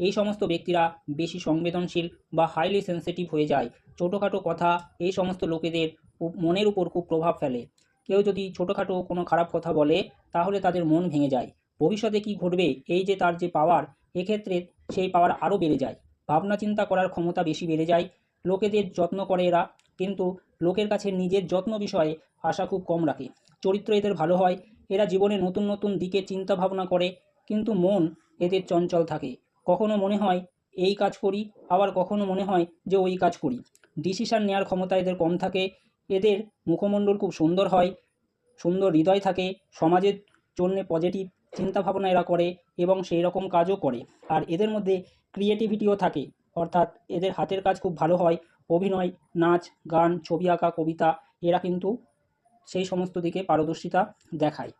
এই সমস্ত ব্যক্তিরা বেশি সংবেদনশীল বা হাইলি সেনসিটিভ হয়ে যায়। ছোটোখাটো কথা এই সমস্ত লোকেদের মনের উপর খুব প্রভাব ফেলে। কেউ যদি ছোটোখাটো কোনো খারাপ কথা বলে, তাহলে তাদের মন ভেঙে যায়। ভবিষ্যতে কি ঘটবে? এই যে তার যে পাওয়ার এক্ষেত্রে সেই পাওয়ার আরও বেড়ে যায়। ভাবনা চিন্তা করার ক্ষমতা বেশি বেড়ে যায়। লোকেদের যত্ন করে এরা, কিন্তু লোকের কাছে নিজের যত্ন বিষয়ে আশা খুব কম রাখে। চরিত্র এদের ভালো হয়, এরা জীবনে নতুন নতুন দিকে চিন্তা ভাবনা করে, কিন্তু মন এদের চঞ্চল থাকে। কখনো মনে হয় এই কাজ করি, আবার কখনো মনে হয় যে ওই কাজ করি। ডিসিশান নেওয়ার ক্ষমতা এদের কম থাকে, এদের মুখমণ্ডল খুব সুন্দর হয়, সুন্দর হৃদয় থাকে, সমাজের জন্যে পজিটিভ চিন্তাভাবনা এরা করে এবং সেই রকম কাজও করে। আর এদের মধ্যে ক্রিয়েটিভিটিও থাকে, অর্থাৎ এদের হাতের কাজ খুব ভালো হয়, অভিনয়, নাচ, গান, ছবি আঁকা, কবিতা, এরা কিন্তু সেই সমস্ত দিকে পারদর্শিতা দেখায়।